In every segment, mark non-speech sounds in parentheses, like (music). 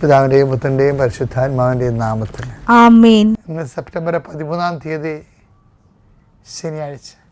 പിതാവിന്റെയും പുത്രന്റെയും പരിശുദ്ധാത്മാവിന്റെയും നാമത്തിൽ. ഇന്ന് സെപ്റ്റംബർ പതിമൂന്നാം തീയതി ശനിയാഴ്ച.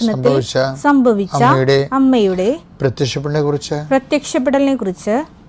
കൃപാസനത്തിൽ സംഭവിച്ച അമ്മയുടെ കുറിച്ച് പ്രത്യക്ഷപ്പെടലിനെ കുറിച്ച്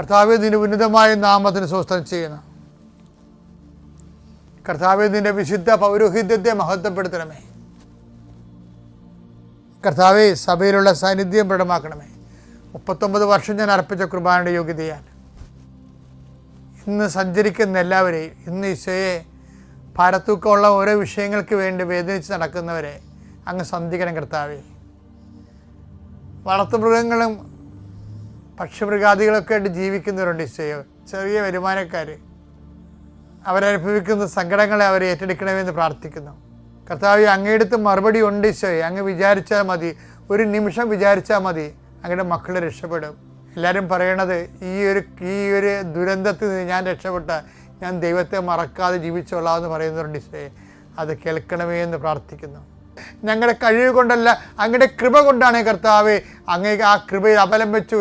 കർത്താവെ നിന്റെ ഉന്നതമായ നാമത്തിന് സ്വസ്ഥം ചെയ്യണം കർത്താവ് നിന്റെ വിശുദ്ധ പൗരോഹിത്യത്തെ മഹത്വപ്പെടുത്തണമേ. കർത്താവെ സഭയിലുള്ള സാന്നിധ്യം പ്രകടമാക്കണമേ. മുപ്പത്തൊമ്പത് വർഷം ഞാൻ അർപ്പിച്ച കുർബാനയുടെ യോഗ്യതയാൽ ഇന്ന് സഞ്ചരിക്കുന്ന എല്ലാവരെയും ഇന്ന് ഈശോയെ ഭാരത്തൂക്കമുള്ള ഓരോ വിഷയങ്ങൾക്ക് വേണ്ടി വേദനിച്ച് നടക്കുന്നവരെ അങ്ങ് സന്ധിക്കണം കർത്താവേ. വളർത്തുമൃഗങ്ങളും പക്ഷിമൃഗാദികളൊക്കെ ആയിട്ട് ജീവിക്കുന്നവരുണ്ട് ഈശോയോ ചെറിയ വരുമാനക്കാർ അവരനുഭവിക്കുന്ന സങ്കടങ്ങളെ അവർ ഏറ്റെടുക്കണമെന്ന് പ്രാർത്ഥിക്കുന്നു. കർത്താവ് അങ്ങയെടുത്ത് മറുപടി ഉണ്ട് ഈശോയെ അങ്ങ് വിചാരിച്ചാൽ മതി. ഒരു നിമിഷം വിചാരിച്ചാൽ മതി. അങ്ങയുടെ മക്കൾ രക്ഷപ്പെടും. എല്ലാവരും പറയണത് ഈ ഒരു ഈ ഒരു ദുരന്തത്തിൽ നിന്ന് ഞാൻ രക്ഷപ്പെട്ട ഞാൻ ദൈവത്തെ മറക്കാതെ ജീവിച്ചോളാം എന്ന് പറയുന്നവരുണ്ട് ഈശോയെ അത് കേൾക്കണമേ എന്ന് പ്രാർത്ഥിക്കുന്നു. ഞങ്ങളുടെ കഴിവ് കൊണ്ടല്ല അങ്ങയുടെ കൃപ കൊണ്ടാണ് കർത്താവ് അങ്ങേ ആ കൃപയിൽ അവലംബിച്ചു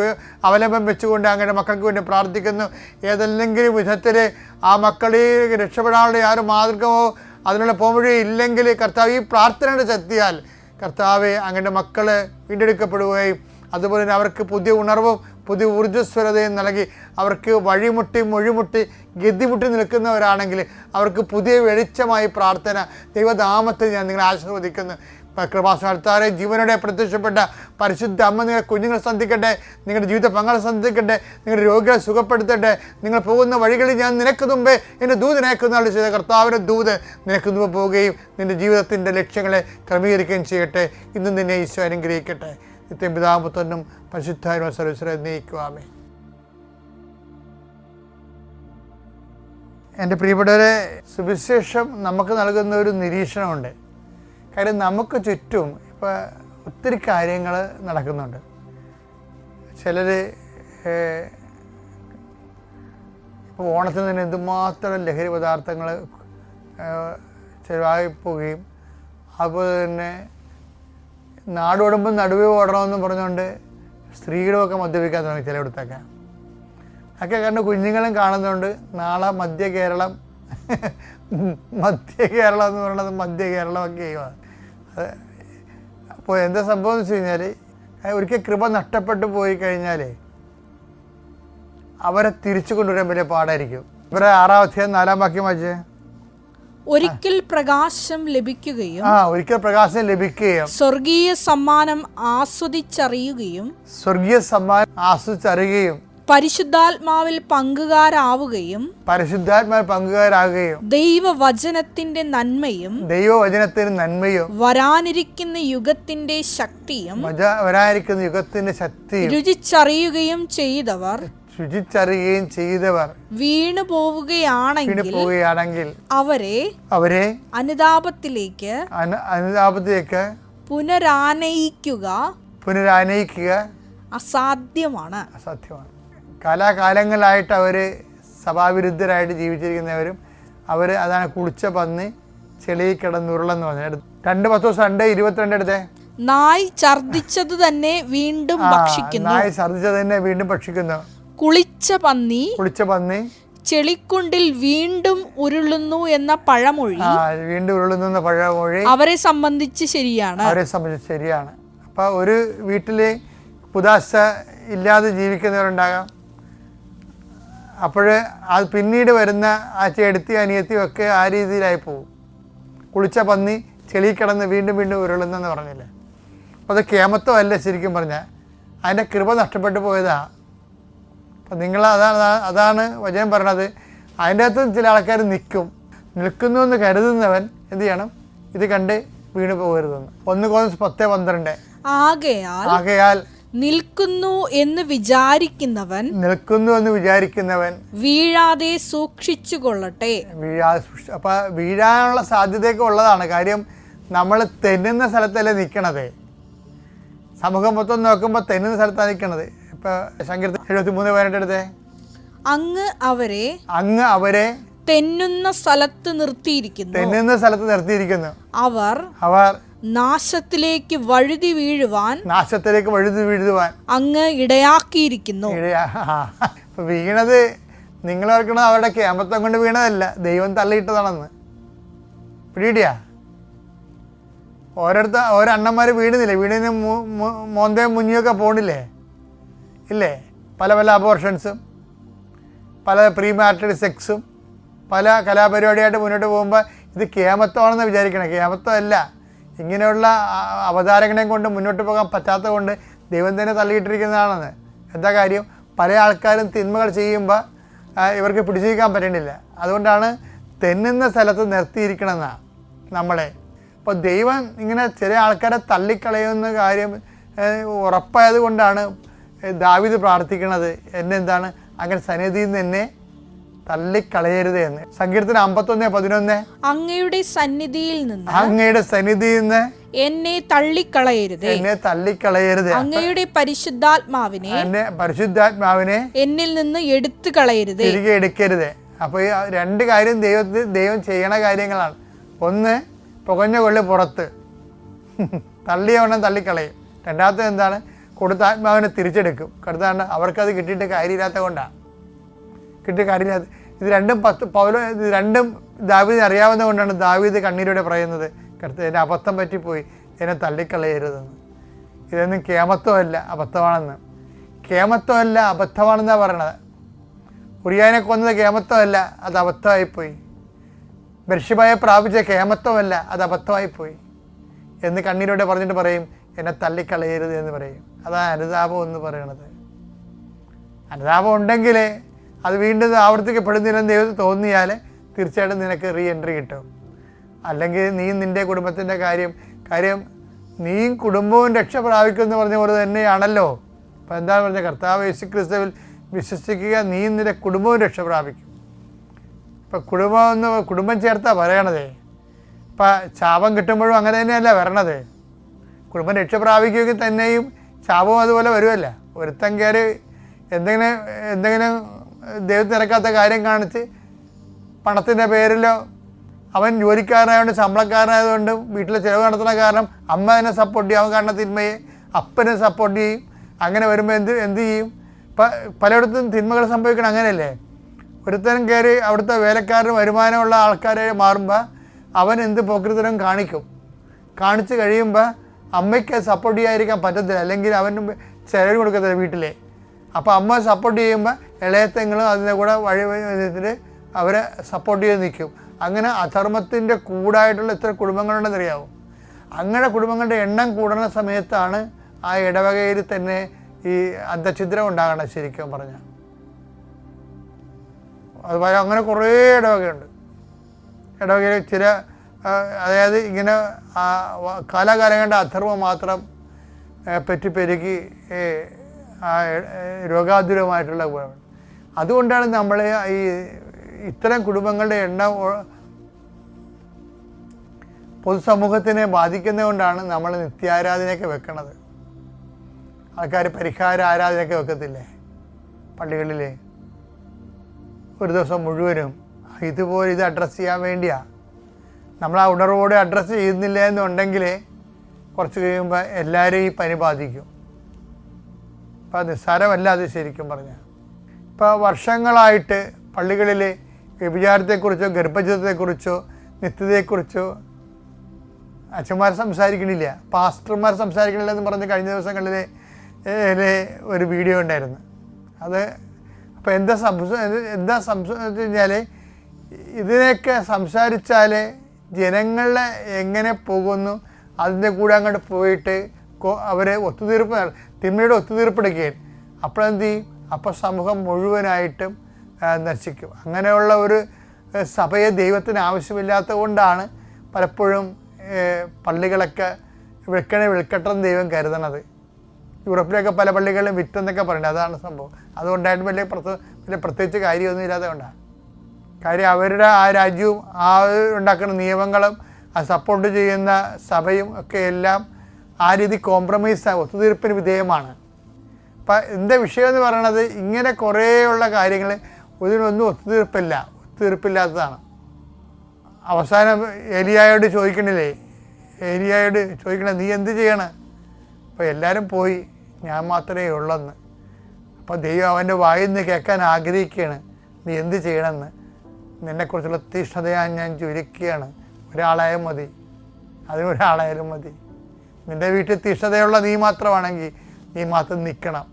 അവലംബം വെച്ചുകൊണ്ട് അങ്ങയുടെ മക്കൾക്ക് വേണ്ടി പ്രാർത്ഥിക്കുന്നു. ഏതെല്ലെങ്കിലും വിധത്തിൽ ആ മക്കളെ രക്ഷപ്പെടാനുള്ള ആ ഒരു മാതൃകമോ അതിനുള്ള പോംവഴി ഇല്ലെങ്കിൽ കർത്താവ് ഈ പ്രാർത്ഥനയുടെ ശക്തിയാൽ കർത്താവ് അങ്ങയുടെ മക്കൾ വീണ്ടെടുക്കപ്പെടുകയും അതുപോലെ തന്നെ അവർക്ക് പുതിയ ഉണർവും പുതിയ ഊർജസ്വരതയും നൽകി അവർക്ക് വഴിമുട്ടി മൊഴിമുട്ടി ഗതിമുട്ടി നിൽക്കുന്നവരാണെങ്കിൽ അവർക്ക് പുതിയ വെളിച്ചമായി പ്രാർത്ഥന ദൈവനാമത്തിൽ ഞാൻ നിങ്ങളെ ആശീർവദിക്കുന്നു. കൃപാസ്ഥാനത്താറെ ജീവനോടെ പ്രത്യക്ഷപ്പെട്ട പരിശുദ്ധ അമ്മ നിങ്ങളെ കുഞ്ഞുങ്ങളെ സന്ധിക്കട്ടെ നിങ്ങളുടെ ജീവിത പങ്കാളെ സന്ധിക്കട്ടെ നിങ്ങളുടെ രോഗികളെ സുഖപ്പെടുത്തട്ടെ നിങ്ങൾ പോകുന്ന വഴികളിൽ ഞാൻ നിനക്ക് മുമ്പേ എന്റെ ദൂത് നയക്കുന്ന ചെയ്ത കർത്താവിന്റെ ദൂത് നിനക്ക് മുമ്പ് പോവുകയും നിന്റെ ജീവിതത്തിന്റെ ലക്ഷ്യങ്ങളെ ക്രമീകരിക്കുകയും ചെയ്യട്ടെ. ഇന്നും നിന്നെ ഈശോ അനുഗ്രഹിക്കട്ടെ. നിത്യം പിതാപുത്രനും പരിശുദ്ധായ സർവീശ്വരെ നയിക്കുവാമേ എന്റെ പ്രിയപ്പെട്ടവരെ സുവിശേഷം നമുക്ക് നൽകുന്ന ഒരു നിരീക്ഷണമുണ്ട്. കാര്യം നമുക്ക് ചുറ്റും ഇപ്പോൾ ഒത്തിരി കാര്യങ്ങൾ നടക്കുന്നുണ്ട്. ചിലർ ഇപ്പോൾ ഓണത്തിന് തന്നെ എന്തുമാത്രം ലഹരി പദാർത്ഥങ്ങൾ ചിലവായി പോവുകയും അതുപോലെ തന്നെ നാടോടുമ്പം നടുവേ ഓടണമെന്ന് പറഞ്ഞുകൊണ്ട് സ്ത്രീകളുമൊക്കെ മദ്യപിക്കാൻ തുടങ്ങി ചിലയിടത്തൊക്കെ ഒക്കെ കാരണം കുഞ്ഞുങ്ങളും കാണുന്നതുകൊണ്ട് നാളെ മധ്യ കേരളം മധ്യ കേരളം എന്ന് പറയുന്നത് മധ്യ കേരളമൊക്കെ ചെയ്യുവാണ് അത് അപ്പോൾ എന്താ സംഭവം എന്ന് വെച്ച് കഴിഞ്ഞാൽ ഒരിക്കൽ കൃപ നഷ്ടപ്പെട്ടു പോയി കഴിഞ്ഞാൽ അവരെ തിരിച്ചു കൊണ്ടുവരാൻ വലിയ പാടായിരിക്കും. ഇവരെ ആറാം അധ്യായം നാലാം വാക്യം വായിച്ചേ? ഒരിക്കൽ പ്രകാശം ലഭിക്കുകയും ആ ഒരിക്കൽ പ്രകാശം ലഭിക്കുകയും സ്വർഗീയ സമ്മാനം ആസ്വദിച്ചറിയുകയും സ്വർഗീയ സമ്മാനം ആസ്വദിച്ചറിയുകയും പരിശുദ്ധാത്മാവിൽ പങ്കുകാരാവുകയും പരിശുദ്ധാത്മാവിൽ പങ്കുകാരാകുകയും ദൈവവചനത്തിന്റെ നന്മയും ദൈവവചനത്തിന്റെ നന്മയും വരാനിരിക്കുന്ന യുഗത്തിന്റെ ശക്തിയും വരാനിരിക്കുന്ന യുഗത്തിന്റെ ശക്തി രുചിച്ചറിയുകയും ചെയ്തവർ ശുചിച്ചറിയുകയും ചെയ്തവർ വീണു പോവുകയാണെങ്കിൽ പോവുകയാണെങ്കിൽ അവരെ അവരെ അനുതാപത്തിലേക്ക് അന- അനുതാപത്തിലേക്ക് പുനരാനയിക്കുക പുനരാനയിക്കുക അസാധ്യമാണ്. അസാധ്യമാണ്. കാലാകാലങ്ങളായിട്ട് അവർ സഭാവിരുദ്ധരായിട്ട് ജീവിച്ചിരിക്കുന്നവരും അവർ അതാണ് കുളിച്ച പന്നി ചെളിയിൽ കിടന്നുരുളെന്ന് പറഞ്ഞു. രണ്ട് പത്ത് ദിവസം രണ്ട് ഇരുപത്തിരണ്ട് എടുത്തേ. നായ് ഛർദിച്ചത് തന്നെ വീണ്ടും ഭക്ഷിക്കുന്നു. നായ് ഛർദിച്ചത് തന്നെ വീണ്ടും ഭക്ഷിക്കുന്നു. കുളിച്ച പന്നി കുളിച്ച പന്നി. ചെളിക്കുണ്ടിൽ വീണ്ടും ഉരുളുന്നു എന്ന പഴമൊഴി. വീണ്ടും ഉരുളുന്നു എന്ന പഴമൊഴി. അവരെ സംബന്ധിച്ച് ശരിയാണ്. അവരെ സംബന്ധിച്ച് ശരിയാണ്. അപ്പൊ ഒരു വീട്ടിൽ പുതാശ ഇല്ലാതെ ജീവിക്കുന്നവരുണ്ടാകാം. അപ്പോഴ് അത് പിന്നീട് വരുന്ന ആ ചെടുത്തി അനിയത്തിയും ഒക്കെ ആ രീതിയിലായി പോകും. കുളിച്ച പന്നി ചെളി കിടന്ന് വീണ്ടും വീണ്ടും ഉരുളുന്നെന്ന് പറഞ്ഞില്ലേ? അപ്പോൾ അത് കേമത്വമല്ല ശരിക്കും പറഞ്ഞാൽ. അതിന്റെ കൃപ നഷ്ടപ്പെട്ടു പോയതാ. അപ്പം നിങ്ങൾ അതാണ് അതാണ് വചനം പറയണത് അതിന്റെ അകത്ത് ചില ആൾക്കാർ നിൽക്കും. നിൽക്കുന്നു എന്ന് കരുതുന്നവൻ എന്ത് ചെയ്യണം? ഇത് കണ്ട് വീണ് പോകരുതെന്ന്. ഒന്ന് കോൺസ് പത്ത് പന്ത്രണ്ട്. ആകയാൽ ആകയാൽ നിൽക്കുന്നു എന്ന് വിചാരിക്കുന്നവൻ നിൽക്കുന്നു എന്ന് വിചാരിക്കുന്നവൻ വീഴാതെ സൂക്ഷിച്ചു കൊള്ളട്ടെ വീഴാ അപ്പൊ വീഴാനുള്ള സാധ്യതയൊക്കെ ഉള്ളതാണ്. കാര്യം നമ്മൾ തെന്നുന്ന സ്ഥലത്തല്ലേ നിൽക്കണത്. സമൂഹം മൊത്തം നോക്കുമ്പോൾ തെന്നുന്ന സ്ഥലത്താണ് നിൽക്കണത്. ഇപ്പോൾ സങ്കീർത്തനം എഴുപത്തി മൂന്ന് പതിനെട്ടെടുത്തേ അങ്ങ് അവരെ അങ്ങ് അവരെ തെന്നുന്ന സ്ഥലത്ത് നിർത്തിയിരിക്കുന്നു. തെന്നുന്ന സ്ഥലത്ത് നിർത്തിയിരിക്കുന്നു. അവർ അവർ നാശത്തിലേക്ക് വഴുതി വീഴുവാൻ നാശത്തിലേക്ക് വഴുതി വീഴുവാൻ അങ്ങ് ഇടയാക്കിയിരിക്കുന്നു. ഇടയാ ഇപ്പം വീണത് നിങ്ങൾ ഓർക്കണത് അവരുടെ കേമത്തം കൊണ്ട് വീണതല്ല ദൈവം തള്ളിയിട്ടതാണെന്ന്. പിടിയിടിയാ ഓരോരുത്ത ഓരോ അണ്ണന്മാർ വീടുന്നില്ലേ വീടിന് മോന്തയും മുഞ്ഞൊക്കെ പോണില്ലേ? ഇല്ലേ? പല പല അബോർഷൻസും പല പ്രീമാരിറ്റഡ് സെക്സും പല കലാപരിപാടിയായിട്ട് മുന്നോട്ട് പോകുമ്പോൾ ഇത് കേമത്വമാണെന്ന് വിചാരിക്കണം. കേമത്വമല്ല ഇങ്ങനെയുള്ള അവതാരങ്ങളെയും കൊണ്ട് മുന്നോട്ട് പോകാൻ പറ്റാത്ത കൊണ്ട് ദൈവം തന്നെ തള്ളിയിട്ടിരിക്കുന്നതാണെന്ന്. എന്താ കാര്യം? പല ആൾക്കാരും തിന്മകൾ ചെയ്യുമ്പോൾ ഇവർക്ക് പിടിച്ചിരിക്കാൻ പറ്റണില്ല. അതുകൊണ്ടാണ് തെന്നുന്ന സ്ഥലത്ത് നിർത്തിയിരിക്കണമെന്നാണ് നമ്മളെ. അപ്പോൾ ദൈവം ഇങ്ങനെ ചില ആൾക്കാരെ തള്ളിക്കളയുന്ന കാര്യം ഉറപ്പായത് കൊണ്ടാണ് ദാവിദ് പ്രാർത്ഥിക്കുന്നത് എന്നെ എന്താണ്? അങ്ങനെ സന്നിധിയിൽ നിന്ന് എന്നെ തള്ളിക്കളയരുത് എന്ന്. സങ്കീർത്തന അമ്പത്തൊന്ന് പതിനൊന്ന്. അങ്ങയുടെ സന്നിധിയിൽ നിന്ന് അങ്ങയുടെ സന്നിധിയിൽ നിന്ന് എന്നെ തള്ളിക്കളയരുത്. എന്നെ തള്ളിക്കളയരുത്. അങ്ങയുടെ പരിശുദ്ധാത്മാവിനെ എന്നെ പരിശുദ്ധാത്മാവിനെ എന്നിൽ നിന്ന് എടുത്തു കളയരുത് തിരികെ എടുക്കരുത്. അപ്പോൾ ഈ രണ്ട് കാര്യം ദൈവത്തിൽ ദൈവം ചെയ്യണ കാര്യങ്ങളാണ്. ഒന്ന് പുകഞ്ഞ കൊള്ളി പുറത്ത്. (laughs) തള്ളിയവണ്ണം തള്ളിക്കളയും. രണ്ടാമത്തെ എന്താണ്? കൊടുത്ത ആത്മാവിനെ തിരിച്ചെടുക്കും. കടുത്താണ് അവർക്കത് കിട്ടിയിട്ട് കാര്യമില്ലാത്ത കൊണ്ടാണ് കിട്ടിയ കാര്യമില്ലാത്ത ഇത് രണ്ടും പത്ത് പൗലോ ഇത് രണ്ടും ദാവീദിനെ അറിയാവുന്ന കൊണ്ടാണ് ദാവീദ് കണ്ണീരോടെ പറയുന്നത്. കടുത്ത എന്റെ അബദ്ധം പറ്റിപ്പോയി. എന്നെ തള്ളിക്കളയരുതെന്ന്. ഇതൊന്നും കേമത്വമല്ല അബദ്ധമാണെന്ന്. കേമത്വമല്ല അബദ്ധമാണെന്നാണ് പറയണത്. ഉറിയാനെ കൊന്നത് കേമത്വമല്ല അത് അബദ്ധമായിപ്പോയി. ബർഷിബായെ പ്രാപിച്ച കേമത്വമല്ല അത് അബദ്ധമായിപ്പോയി. എന്ന് കണ്ണീരോടെ പറഞ്ഞിട്ട് പറയും എന്നെ തള്ളിക്കളയരുത് എന്ന് പറയും. അതാണ് അനുതാപം എന്ന് പറയണത്. അനുതാപം ഉണ്ടെങ്കിൽ അത് വീണ്ടും ആവർത്തിക്കപ്പെടുന്നില്ലെന്ന് ദൈവത്തിന് തോന്നിയാൽ തീർച്ചയായിട്ടും നിനക്ക് റീ എൻട്രി കിട്ടും. അല്ലെങ്കിൽ നീ നിന്റെ കുടുംബത്തിന്റെ കാര്യം കാര്യം നീയും കുടുംബവും രക്ഷ പ്രാപിക്കുമെന്ന് പറഞ്ഞ പോലെ തന്നെയാണല്ലോ. അപ്പം എന്താണ് പറഞ്ഞത്? കർത്താവ് യേശു ക്രിസ്തുവിൽ വിശ്വസിക്കുക നീ നിന്റെ കുടുംബവും രക്ഷ പ്രാപിക്കും ഇപ്പം കുടുംബം എന്ന് കുടുംബം ചേർത്താ പറയണതേ. ഇപ്പം ശാപം കിട്ടുമ്പോഴും അങ്ങനെ തന്നെയല്ല വരണത്. കുടുംബം രക്ഷ പ്രാപിക്കുമെങ്കിൽ തന്നെയും ശാപവും അതുപോലെ വരുമല്ല ഒരുത്തൻ കയറി എന്തെങ്കിലും എന്തെങ്കിലും ദൈവത്തിന് ഇറക്കാത്ത കാര്യം കാണിച്ച് പണത്തിന്റെ പേരിലോ അവൻ ജോലിക്കാരനായതുകൊണ്ട് ശമ്പളക്കാരനായതുകൊണ്ട് വീട്ടിലെ ചിലവ് നടത്തുന്ന കാരണം അമ്മ എന്നെ സപ്പോർട്ട് ചെയ്യും. അവൻ കാരണം തിന്മയെ അപ്പനെ സപ്പോർട്ട് ചെയ്യും. അങ്ങനെ വരുമ്പോൾ എന്ത് എന്ത് ചെയ്യും? പലയിടത്തും തിന്മകൾ സംഭവിക്കണം അങ്ങനെയല്ലേ? ഒരുത്തരം കയറി അവിടുത്തെ വേലക്കാരന് വരുമാനമുള്ള ആൾക്കാരെ മാറുമ്പോൾ അവൻ എന്ത് പോക്കൃത്തരം കാണിക്കും. കാണിച്ച് കഴിയുമ്പോൾ അമ്മയ്ക്ക് സപ്പോർട്ട് ചെയ്യാതിരിക്കാൻ പറ്റത്തില്ല. അല്ലെങ്കിൽ അവനും ചിലവ് കൊടുക്കത്തില്ല വീട്ടിലെ. അപ്പോൾ അമ്മ സപ്പോർട്ട് ചെയ്യുമ്പോൾ ഇളയത്തെങ്ങളും അതിന്റെ കൂടെ വഴി വിധത്തിൽ അവരെ സപ്പോർട്ട് ചെയ്ത് നിൽക്കും. അങ്ങനെ അധർമ്മത്തിന്റെ കൂടായിട്ടുള്ള ഇത്ര കുടുംബങ്ങളുണ്ടെന്നറിയാവും അങ്ങനെ കുടുംബങ്ങളുടെ എണ്ണം കൂടുന്ന സമയത്താണ് ആ ഇടവകയിൽ തന്നെ ഈ അന്തഛിദ്രം ഉണ്ടാകണം ശരിക്കും പറഞ്ഞാൽ അതുപോലെ അങ്ങനെ കുറേ ഇടവകയുണ്ട്. ഇടവകയിൽ ചില അതായത് ഇങ്ങനെ കാലാകാലങ്ങളുടെ അധർവം മാത്രം പറ്റി പെറ്റിപ്പെരുകി രോഗാതുരമായിട്ടുള്ള ഗുണം. അതുകൊണ്ടാണ് നമ്മൾ ഈ ഇത്തരം കുടുംബങ്ങളുടെ എണ്ണം പൊതുസമൂഹത്തിനെ ബാധിക്കുന്നതുകൊണ്ടാണ് നമ്മൾ നിത്യാരാധനയൊക്കെ വെക്കണത്. ആൾക്കാർ പരിഹാര ആരാധനയൊക്കെ വെക്കത്തില്ലേ? പള്ളികളിൽ ഒരു ദിവസം മുഴുവനും. ഇതുപോലെ ഇത് അഡ്രസ്സ് ചെയ്യാൻ വേണ്ടിയാണ് നമ്മൾ ആ ഉണർവോടെ അഡ്രസ്സ് ചെയ്യുന്നില്ല എന്നുണ്ടെങ്കിൽ കുറച്ച് കഴിയുമ്പോൾ എല്ലാവരും ഈ പനി ബാധിക്കും. അപ്പോൾ നിസ്സാരമല്ല അത് ശരിക്കും പറഞ്ഞാൽ ഇപ്പോൾ വർഷങ്ങളായിട്ട് പള്ളികളിൽ വ്യഭിചാരത്തെക്കുറിച്ചോ ഗർഭചിതത്തെക്കുറിച്ചോ നിത്യതയെക്കുറിച്ചോ അച്ഛന്മാർ സംസാരിക്കണില്ല. പാസ്റ്റർമാർ സംസാരിക്കണില്ല എന്ന് പറഞ്ഞ് കഴിഞ്ഞ ദിവസങ്ങളിൽ ഒരു വീഡിയോ ഉണ്ടായിരുന്നു. അത് അപ്പോൾ എന്താ സംസ എന്താ സംസാരിച്ചു കഴിഞ്ഞാൽ ഇതിനെയൊക്കെ സംസാരിച്ചാൽ ജനങ്ങളെ എങ്ങനെ പോകുന്നു അതിന്റെ കൂടെ അങ്ങോട്ട് പോയിട്ട് അവരെ ഒത്തുതീർപ്പ് തിന്മയുടെ ഒത്തുതീർപ്പെടുകയും അപ്പോഴെന്ത് ചെയ്യും? അപ്പോൾ സമൂഹം മുഴുവനായിട്ടും നശിക്കും. അങ്ങനെയുള്ള ഒരു സഭയെ ദൈവത്തിന് ആവശ്യമില്ലാത്തത് കൊണ്ടാണ് പലപ്പോഴും പള്ളികളൊക്കെ വിൽക്കണേ വിൽക്കട്ടെന്ന് ദൈവം കരുതണത്. യൂറോപ്പിലൊക്കെ പല പള്ളികളിലും വിറ്റെന്നൊക്കെ പറയുന്നത് അതാണ് സംഭവം. അതുകൊണ്ടായിട്ട് വലിയ പ്രത്യേകിച്ച് കാര്യമൊന്നും ഇല്ലാതെ കൊണ്ടാണ് കാര്യം അവരുടെ ആ രാജ്യവും ആ ഉണ്ടാക്കുന്ന നിയമങ്ങളും അത് സപ്പോർട്ട് ചെയ്യുന്ന സഭയും ഒക്കെ എല്ലാം ആ രീതി കോംപ്രമൈസ് ഒത്തുതീർപ്പിന് വിധേയമാണ്. അപ്പം എന്റെ വിഷയം എന്ന് പറയണത് ഇങ്ങനെ കുറേയുള്ള കാര്യങ്ങൾ ഇതിനൊന്നും ഒത്തുതീർപ്പില്ല. ഒത്തുതീർപ്പില്ലാത്തതാണ്. അവസാനം ഏലിയായോട് ചോദിക്കണില്ലേ? ഏലിയായോട് ചോദിക്കണേ നീ എന്ത് ചെയ്യണം? അപ്പോൾ എല്ലാവരും പോയി ഞാൻ മാത്രമേ ഉള്ളെന്ന്. അപ്പോൾ ദൈവം അവന്റെ വായിൽ നിന്ന് കേൾക്കാൻ ആഗ്രഹിക്കുകയാണ്. നീ എന്ത് ചെയ്യണമെന്ന് നിന്നെക്കുറിച്ചുള്ള തീഷ്ണതയാ ഞാൻ ചുരുക്കുകയാണ് ഒരാളായാലും മതി. അതിന് ഒരാളായാലും മതി. നിന്റെ വീട്ടിൽ തീഷ്ണതയുള്ള നീ മാത്രമാണെങ്കിൽ നീ മാത്രം നിൽക്കണം.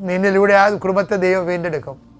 നിന്നിലൂടെ ആ കുടുംബത്തെ ദൈവം വീണ്ടെടുക്കും.